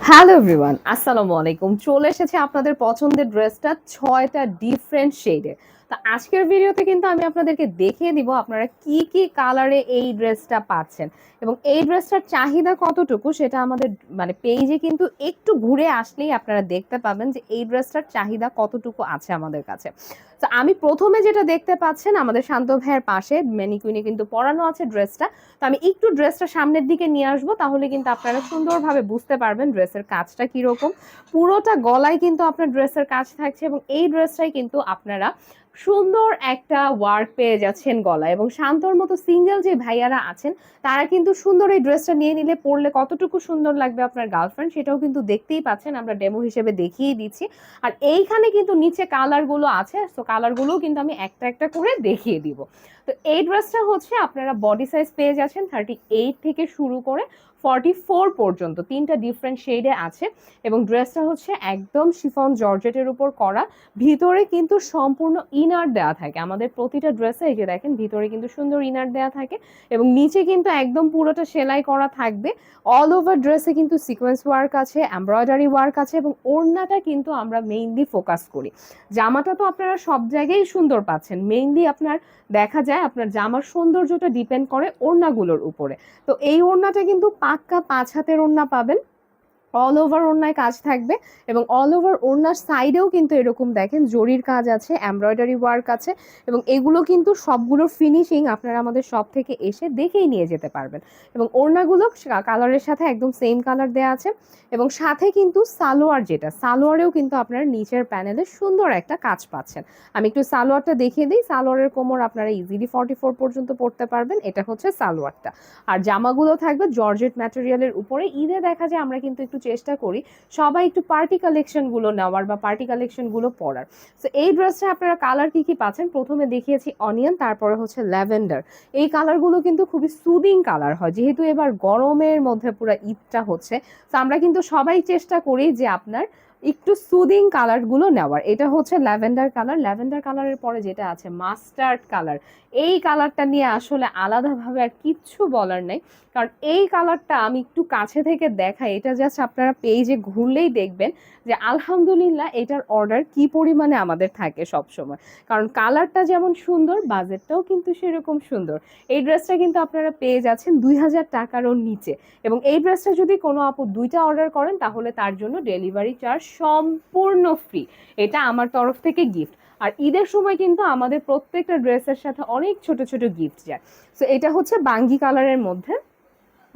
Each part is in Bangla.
হ্যালো এভরিওয়ান আসসালামু আলাইকুম চলে এসেছে আপনাদের পছন্দের ড্রেসটা ছয়টা ডিফারেন্ট শেডে তো আজকের ভিডিওতে কিন্তু আমি আপনাদেরকে দেখিয়ে দিব আপনারা কি কি কালারে এই ড্রেসটা পাচ্ছেন এবং এই ড্রেসটার চাহিদা কতটুকু সেটা আমাদের মানে পেজে কিন্তু একটু ঘুরে আসলেই আপনারা দেখতে পাবেন যে এই ড্রেসটার চাহিদা কতটুকু আছে আমাদের কাছে। তো আমি প্রথমে যেটা দেখতে পাচ্ছেন, আমাদের শান্ত ভাইয়ের পাশে ম্যানিকুইনে কিন্তু পরানো আছে ড্রেসটা তো আমি একটু ড্রেসটা সামনের দিকে নিয়ে আসব, তাহলে কিন্তু আপনারা সুন্দরভাবে বুঝতে পারবেন ড্রেসের কাজটা কীরকম। পুরোটা গলায় কিন্তু আপনার ড্রেসের কাজ থাকছে এবং এই ড্রেসটাই কিন্তু আপনারা সুন্দর একটা ওয়ার্ক পেয়ে যাচ্ছেন গলায় এবং শান্তর মতো সিঙ্গেল যে ভাইয়ারা আছেন, তারা কিন্তু সুন্দর এই ড্রেসটা নিয়ে নিলে পরলে কতটুকু সুন্দর লাগবে আপনার গার্লফ্রেন্ড সেটাও কিন্তু দেখতেই পাচ্ছেন, আমরা ডেমো হিসেবে দেখিয়ে দিচ্ছি। আর এইখানে কিন্তু নিচে কালারগুলো আছে তো কালারগুলোও কিন্তু আমি একটা একটা করে দেখিয়ে দিব। তো এই ড্রেসটা হচ্ছে আপনারা বডি সাইজ পেয়ে যাচ্ছেন থার্টি এইট থেকে শুরু করে ফর্টি ফোর পর্যন্ত। তিনটা ডিফারেন্ট শেডে আছে এবং ড্রেসটা হচ্ছে একদম শিফন জর্জেটের উপর করা। ভিতরে কিন্তু সম্পূর্ণ ইনার দেওয়া থাকে। আমাদের প্রতিটা ড্রেসে এই যে দেখেন, ভিতরে কিন্তু সুন্দর ইনার দেওয়া থাকে এবং নিচে কিন্তু একদম পুরোটা সেলাই করা থাকবে। অল ওভার ড্রেসে কিন্তু সিকোয়েন্স ওয়ার্ক আছে এমব্রয়ডারি ওয়ার্ক আছে এবং ওড়নাটা কিন্তু আমরা মেইনলি ফোকাস করি। জামাটা তো আপনারা সব জায়গায় সুন্দর পাচ্ছেন। মেইনলি আপনার দেখা যায় আপনার জামার সৌন্দর্যটা ডিপেন্ড করে ওড়নাগুলোর উপরে। তো এই ওড়নাটা কিন্তু পাক্কা পাঁচ হাতের ওড়না পাবেন। অল ওভার ওড়নায় কাজ থাকবে এবং অল ওভার ওড়নার সাইডেও কিন্তু এরকম দেখেন জরির কাজ আছে এমব্রয়ডারি ওয়ার্ক আছে এবং এগুলো কিন্তু সবগুলোর ফিনিশিং আপনারা আমাদের সব থেকে এসে দেখেই নিয়ে যেতে পারবেন এবং ওড়নাগুলো কালারের সাথে একদম সেম কালার দেওয়া আছে এবং সাথে কিন্তু সালোয়ার যেটা, সালোয়ারেও কিন্তু আপনারা নিচের প্যানেলে সুন্দর একটা কাজ পাচ্ছেন। আমি একটু সালোয়ারটা দেখিয়ে দিই, সালোয়ারের কোমর আপনারা ইজিলি ফর্টি ফোর পর্যন্ত পড়তে পারবেন, এটা হচ্ছে সালোয়ারটা। আর জামাগুলো থাকবে জর্জেট ম্যাটেরিয়ালের উপরে, ঈদে দেখা যায় আমরা কিন্তু একটু চেষ্টা করি সবাই একটু পার্টি কালেকশনগুলো নেওয়ার বা পার্টি কালেকশনগুলো পরার। সো এই ড্রেসটা আপনারা কালার কী কী পাচ্ছেন? প্রথমে দেখিয়েছি অনিয়ন তারপরে হচ্ছে ল্যাভেন্ডার এই কালারগুলো কিন্তু খুবই সুদিং কালার হয়। যেহেতু এবার গরমের মধ্যে পুরো ঈদটা হচ্ছে, তো আমরা কিন্তু সবাই চেষ্টা করি যে আপনার একটু সুদিং কালারগুলো নেওয়ার। এটা হচ্ছে ল্যাভেন্ডার কালার ল্যাভেন্ডার কালারের পরে যেটা আছে মাস্টার্ড কালার এই কালারটা নিয়ে আসলে আলাদাভাবে আর কিচ্ছু বলার নেই। কারণ এই কালারটা আমি একটু কাছে থেকে দেখাই। এটা জাস্ট আপনারা পেজে ঘুরলেই দেখবেন যে আলহামদুলিল্লাহ এটার অর্ডার কি পরিমাণে আমাদের থাকে সব সময় কারণ কালারটা যেমন সুন্দর বাজেটটাও কিন্তু সেরকম সুন্দর। এই ড্রেসটা কিন্তু আপনারা পেয়ে যাচ্ছেন দুই হাজার টাকারও নিচে। এবং এই ড্রেসটা যদি কোনো আপু দুইটা অর্ডার করেন, তাহলে তার জন্য ডেলিভারি চার্জ সম্পূর্ণ ফ্রি এটা আমার তরফ থেকে গিফট আর ঈদের সময় কিন্তু আমাদের প্রত্যেকটা ড্রেসের সাথে অনেক ছোট ছোট গিফট যায়। সো এটা হচ্ছে বাঙ্গি কালারের মধ্যে।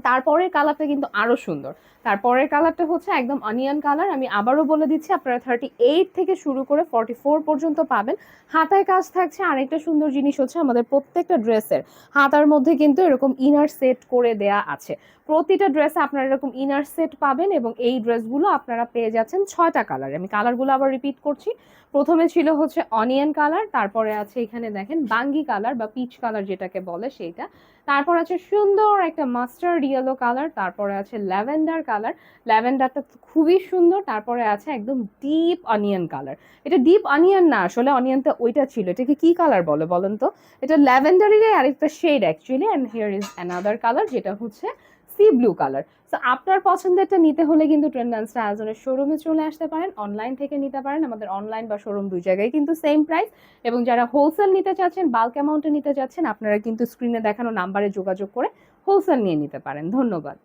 তারপরের কালারটা কিন্তু আরও সুন্দর। তারপরের কালারটা হচ্ছে একদম অনিয়ন কালার। আমি আবারও বলে দিচ্ছি, আপনারা থার্টি এইট থেকে শুরু করে ফর্টি ফোর পর্যন্ত পাবেন। হাতায় কাজ থাকছে আরেকটা সুন্দর জিনিস হচ্ছে আমাদের প্রত্যেকটা ড্রেসের হাতার মধ্যে কিন্তু এরকম ইনার সেট করে দেয়া আছে। প্রতিটা ড্রেসে আপনারা এরকম ইনার সেট পাবেন এবং এই ড্রেসগুলো আপনারা পেয়ে যাচ্ছেন ছয়টা কালার। আমি কালারগুলো আবার রিপিট করছি। প্রথমে ছিল হচ্ছে অনিয়ন কালার, তারপরে আছে এখানে দেখেন বাঙ্গি কালার বা পিচ কালার যেটাকে বলে সেইটা। তারপর আছে সুন্দর একটা মাস্টার্ড ইয়েলো কালার তারপরে আছে ল্যাভেন্ডার কালার ল্যাভেন্ডারটা খুবই সুন্দর, তারপরে আছে একদম ডিপ অনিয়ন কালার এটা ডিপ অনিয়ন না, আসলে অনিয়নটা ওইটা ছিল। এটাকে কি কালার বলে বলেন তো? এটা ল্যাভেন্ডারেরই আরেকটা shade actually and here is another colour যেটা হচ্ছে সি ব্লু কালার সো আপনার পছন্দেরটা নিতে হলে কিন্তু ট্রেন্ড ডান্সটা আজনের শোরুমে চলে আসতে পারেন অনলাইন থেকে নিতে পারেন। আমাদের অনলাইন বা শোরুম দুই জায়গায় কিন্তু সেম প্রাইস এবং যারা হোলসেল নিতে চাচ্ছেন বাল্ক অ্যামাউন্টে নিতে চাচ্ছেন, আপনারা কিন্তু স্ক্রিনে দেখানো নাম্বারে যোগাযোগ করে হোলসেল নিয়ে নিতে পারেন। ধন্যবাদ।